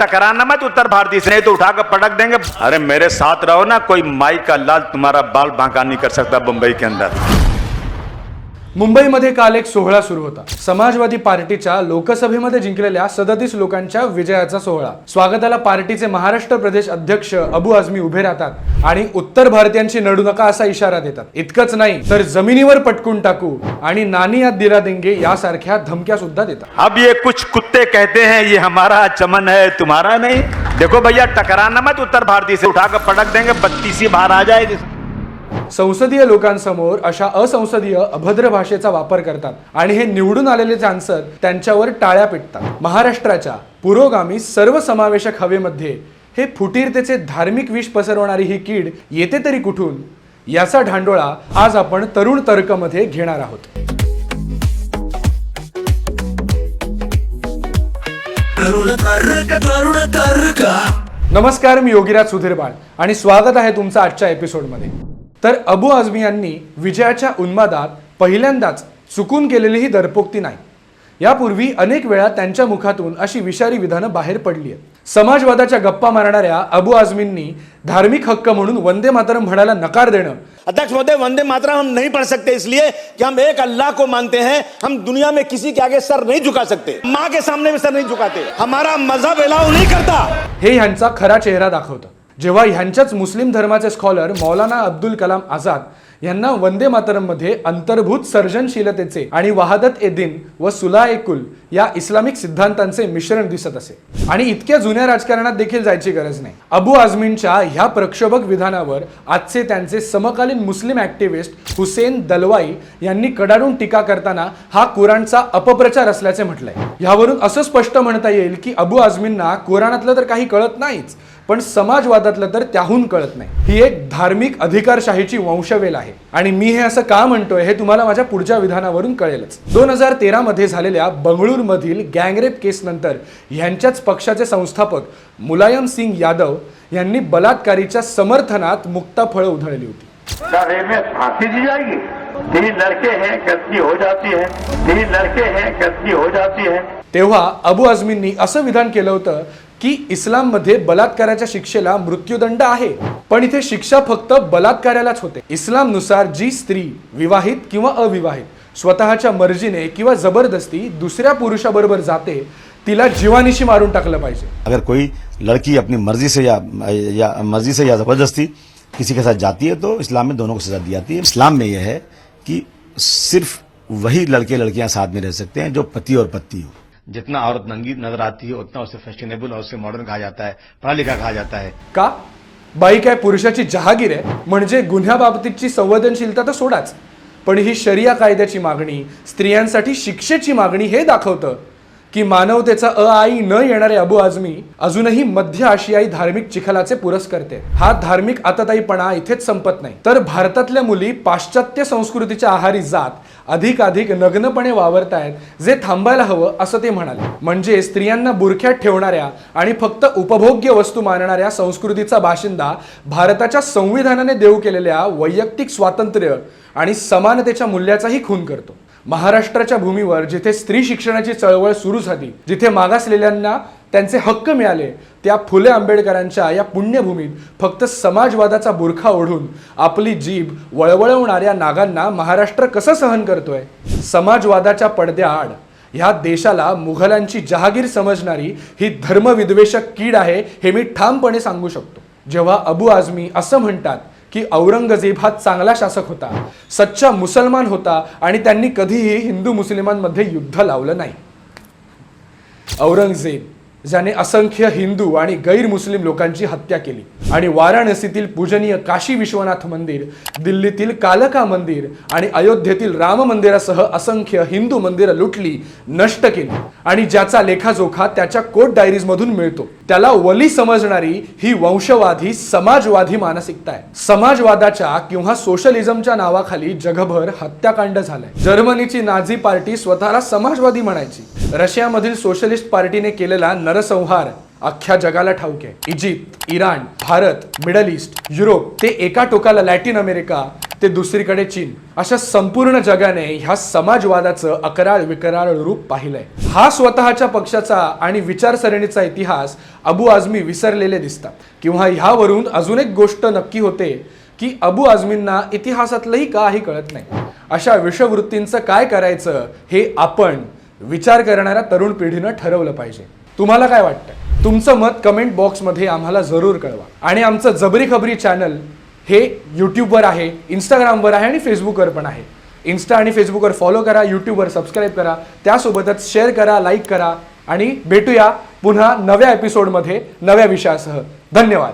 टकराना मत उत्तर भारतीय से नहीं तो उठाकर पटक देंगे। अरे मेरे साथ रहो ना कोई माई का लाल तुम्हारा बाल बांका नहीं कर सकता मुंबई के अंदर। मुंबईमध्ये काल एक सोहळा सुरू होता. समाजवादी पार्टीच्या लोकसभेमध्ये जिंकलेल्या सदतीस लोकांच्या विजयाचा सोहळा. स्वागताला पार्टीचे महाराष्ट्र प्रदेश अध्यक्ष अबू आझमी उभे राहतात आणि उत्तर भारतीयांची नडू नका असा इशारा देतात. इतकंच नाही तर जमिनीवर पटकून टाकू आणि नानी याद दिला देंगे यासारख्या धमक्या सुद्धा देतात. अब ये कुछ कुत्ते कहते हैं ये हमारा चमन है तुम्हारा नहीं। देखो भैया टकराना मत उत्तर भारतीय से उठाकर पटक देंगे बत्तीसी बाहर आ जाएगी संसदीय लोकांसमोर अशा असंसदीय अभद्र भाषेचा वापर करतात आणि हे निवडून आलेले सांसद त्यांच्यावर टाळ्या पिटतात. महाराष्ट्राच्या पुरोगामी सर्वसमावेशक हवेमध्ये हे फुटीरतेचे धार्मिक विष पसरवणारी ही कीड येते तरी कुठून? याचा ढांडोळा आज आपण तरुण तर्कमध्ये घेणार आहोत. तरुण तर्क तरुण तर्क. नमस्कार मी योगीराज सुधीरबाळ आणि स्वागत आहे तुमचं आजच्या एपिसोडमध्ये तर अबू आझमी यांनी विजयाच्या उन्मादात पहिल्यांदाच चुकून केलेली ही दरपोक्ती नाही. यापूर्वी अनेक वेळा त्यांच्या मुखातून अशी विषारी विधानं बाहेर पडली आहेत. समाजवादाच्या गप्पा मारणाऱ्या अबू आझमींनी धार्मिक हक्क म्हणून वंदे मातरम म्हणायला नकार देणं अध्यक्ष महोदय वंदे मातरम हम नहीं पढ़ सकते इसलिए कि हम एक अल्लाह को मानते हैं हम दुनिया में किसी के आगे सर नहीं झुका सकते। माँ के सामने भी सर नहीं झुकाते। हमारा मजहब अलाउ नहीं करता। हे ह्यांचा खरा चेहरा दाखवतं. जेव्हा ह्यांच्याच मुस्लिम धर्माचे स्कॉलर मौलाना अब्दुल कलाम आझाद यांना वंदे मातरममध्ये अंतर्भूत सर्जनशीलतेचे आणि वाहदत ए दिन व सुला ए कुल या इस्लामिक सिद्धांतांचे मिश्रण दिसत असे. आणि इतक्या जुन्या राजकारणात देखील जायची गरज नाही. अबू आझमींच्या ह्या प्रक्षोभक विधानावर आजचे त्यांचे समकालीन मुस्लिम ऍक्टिव्हिस्ट हुसेन दलवाई यांनी कडाडून टीका करताना हा कुराणचा अपप्रचार असल्याचे म्हटलंय. यावरून असं स्पष्ट म्हणता येईल की अबू आझमींना कुराणातलं तर काही कळत नाहीच पण समाजवादातलं तर त्याहून कळत नाही. ही एक धार्मिक अधिकारशाहीची वंशवेल आहे. आणि मी हे असं का म्हणतोय हे तुम्हाला माझ्या पुढच्या विधानावरून कळेलच. दोन हजार तेरा मध्ये झालेल्या बंगळूर मधील गँगरेप केस नंतर ह्यांच्याच पक्षाचे संस्थापक मुलायम सिंग यादव यांनी बलात्कारीच्या समर्थनात मुक्ता फळं उधळली होती. फांसी दी जाएगी तीन लड़के हैं गलती हो जाती है. तीन लड़के हैं तेव्हा अबू आझमींनी असं विधान केलं होतं की इस्लाममध्ये बलात्काराच्या शिक्षेला मृत्यूदंड आहे पण इथे शिक्षा फक्त बलात्कारालाच होते. इस्लामनुसार जी स्त्री विवाहित किंवा अविवाहित स्वतःच्या मर्जीने किंवा जबरदस्ती दुसऱ्या पुरुषाबरोबर जाते तिला जीवानिशी मारून टाकलं पाहिजे. अगर कोई लड़की अपनी मर्जी से या, या मर्जी से या ज़बरदस्ती किसी के साथ जाती है तो इस्लाम में दोनों को सजा दी जाती है। इस्लाम में यह है कि सिर्फ वही लड़के लड़कियां साथ में रह सकते हैं जो पति और पत्नी हो। जितना औरत नंगी नजर आती है उतना उसे फैशनेबल और उसे मॉडर्न कहा जाता है पढ़ा लिखा कहा जाता है। का? बाई काय पुरुषाची जहागीर आहे? म्हणजे गुन्ह्याबाबतीची संवेदनशीलता तर सोडाच. पण ही शरिया कायद्याची मागणी स्त्रियांसाठी शिक्षेची मागणी हे दाखवतं. की मानवतेचा अ आई न येणारे अबू आझमी अजूनही मध्य आशियाई धार्मिक चिखलाचे पुरस्कर्ते. हा धार्मिक आतताईपणा इथेच संपत नाही. तर भारतातल्या मुली पाश्चात्य संस्कृतीच्या आहारी जात अधिकाधिक नग्नपणे वावरतायत जे थांबायला हवं असं ते म्हणाले. म्हणजे स्त्रियांना बुरख्यात ठेवणाऱ्या आणि फक्त उपभोग्य वस्तू मानणाऱ्या संस्कृतीचा बाशिंदा भारताच्या संविधानाने देऊ केलेल्या वैयक्तिक स्वातंत्र्य आणि समानतेच्या मूल्याचाही खून करतो. महाराष्ट्राच्या भूमीवर जिथे स्त्री शिक्षणाची चळवळ सुरू झाली जिथे मागासलेल्यांना त्यांचे हक्क मिळाले त्या फुले आंबेडकरांच्या या पुण्यभूमीत फक्त समाजवादाचा बुरखा ओढून आपली जीभ वळवळवणाऱ्या नागांना महाराष्ट्र कसं सहन करतोय? समाजवादाच्या पडद्याआड ह्या देशाला मुघलांची जहागीर समजणारी ही धर्मविद्वेषक कीड आहे हे मी ठामपणे सांगू शकतो. जेव्हा अबू आझमी असं म्हणतात की औरंगजेब हा चांगला शासक होता सच्चा मुसलमान होता आणि त्यांनी कधीही हिंदू मुस्लिमांमध्ये युद्ध लावलं नाही. औरंगजेब ज्याने असंख्य हिंदू आणि गैर मुस्लिम लोकांची हत्या केली आणि वाराणसीतील पूजनीय काशी विश्वनाथ मंदिर दिल्लीतील कालका मंदिर आणि अयोध्येतील राम मंदिरासह असंख्य हिंदू मंदिरं लुटली नष्ट केली आणि ज्याचा लेखाजोखा त्याच्या कोर्ट डायरीज मधून मिळतो. त्याला वली समजणारी ही वंशवादी समाजवादी मानसिकता आहे. समाजवादाच्या किंवा सोशलिझमच्या नावाखाली जगभर हत्याकांड झालंय. जर्मनीची नाझी पार्टी स्वतःला समाजवादी म्हणायची. रशियामधील सोशलिस्ट पार्टीने केलेला नरसंहार अख्ख्या जगाला ठाऊक आहे. Egypt Iran Bharat Middle East Europe ते एका टोकाला लॅटिन अमेरिका ते दुसरीकडे चीन. अशा संपूर्ण जगाने ह्या समाजवादाचं अकराळ विकराळ रूप पाहिलंय. हा स्वतःच्या पक्षाचा आणि विचारसरणीचा इतिहास अबू आझमी विसरलेले दिसतात. किंवा ह्यावरून अजून एक गोष्ट नक्की होते की अबू आझमींना इतिहासातलंही काही कळत नाही. अशा विषवृत्तींचं काय करायचं हे आपण विचार करणाऱ्या तरुण पिढीनं ठरवलं पाहिजे. तुम्हाला काय वाटतं तुमचं मत कमेंट बॉक्समध्ये आम्हाला जरूर कळवा. आणि आमचं जबरी खबरी चॅनल हे यूट्यूबवर आहे इंस्टाग्रामवर आहे आणि फेसबुकवर पण आहे. इन्स्टा आणि फेसबुकवर फॉलो करा यूट्यूबवर सबस्क्राईब करा. त्यासोबतच शेअर करा लाईक करा. आणि भेटूया पुन्हा नव्या एपिसोडमध्ये नव्या विषयासह. धन्यवाद.